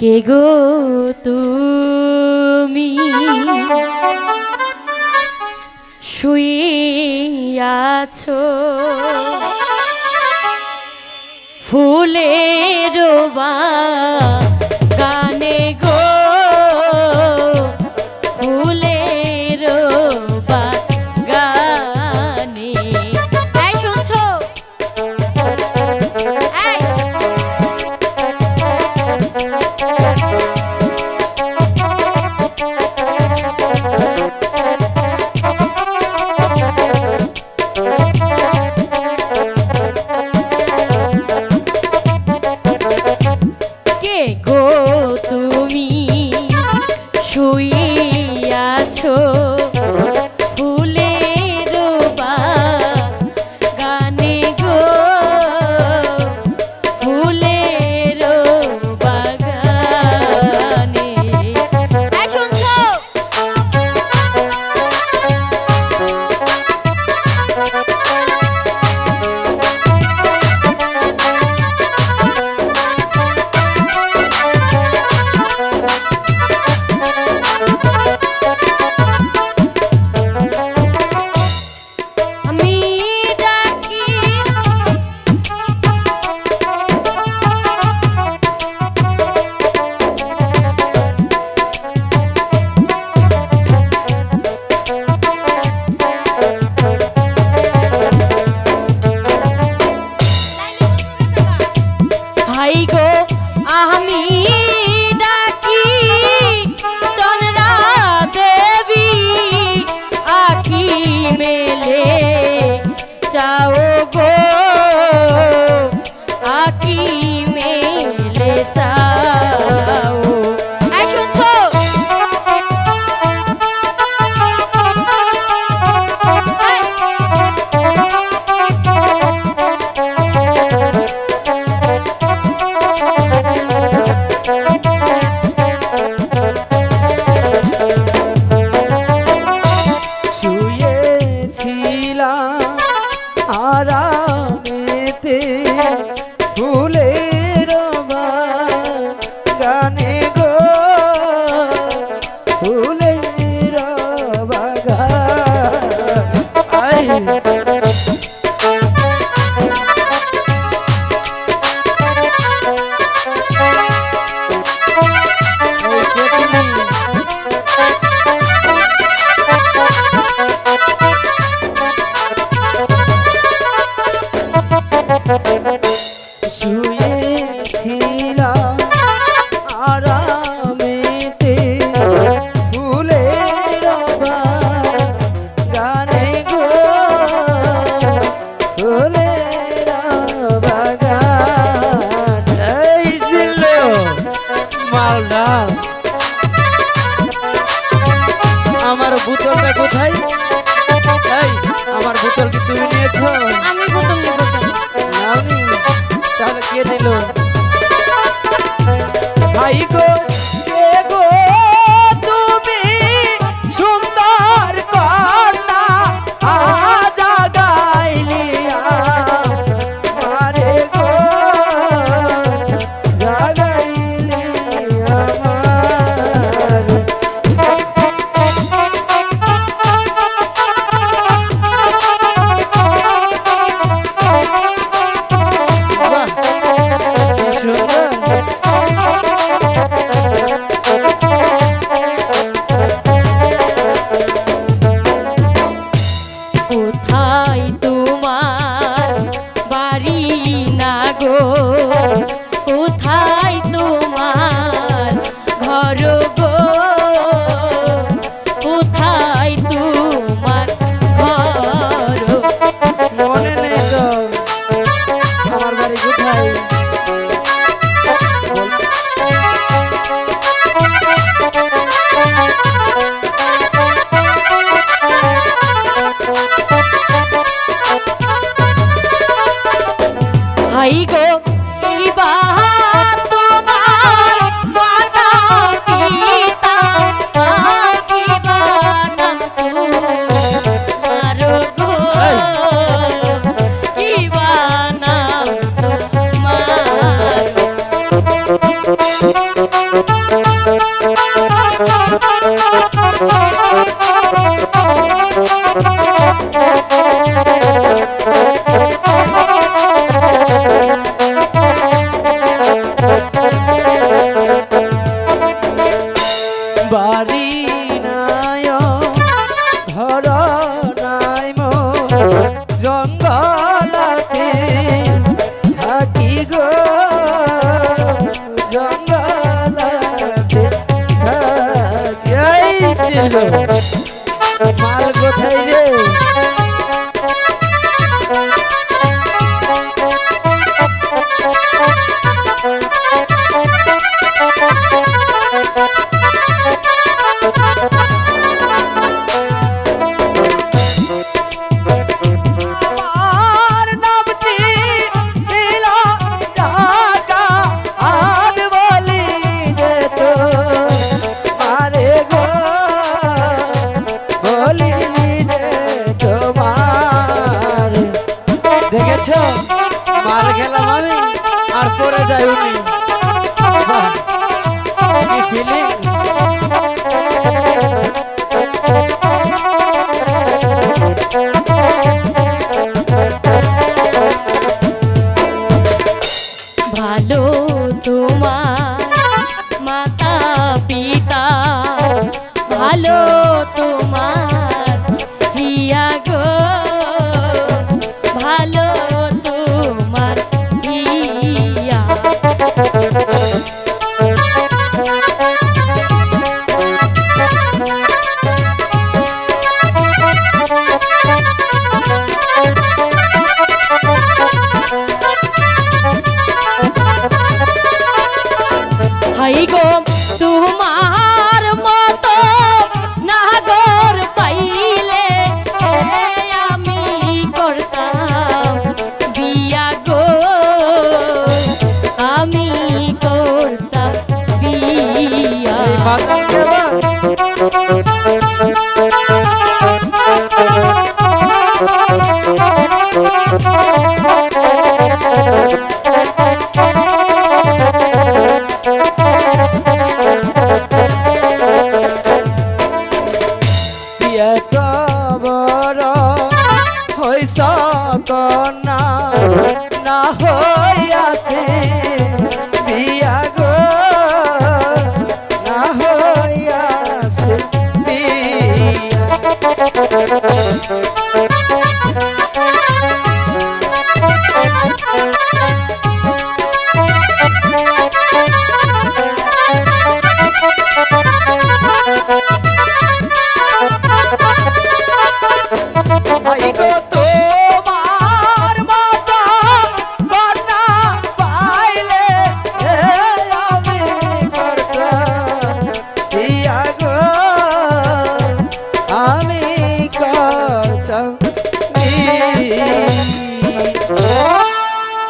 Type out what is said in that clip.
কে গো তুমি? শুয়ে ফুলের গানে তাহলে বাড়ি ছিল মাল কোথায় দেখেছ মার খেলাম মানে আমি আর পরে যাই উনি ফিলিংস না না হয়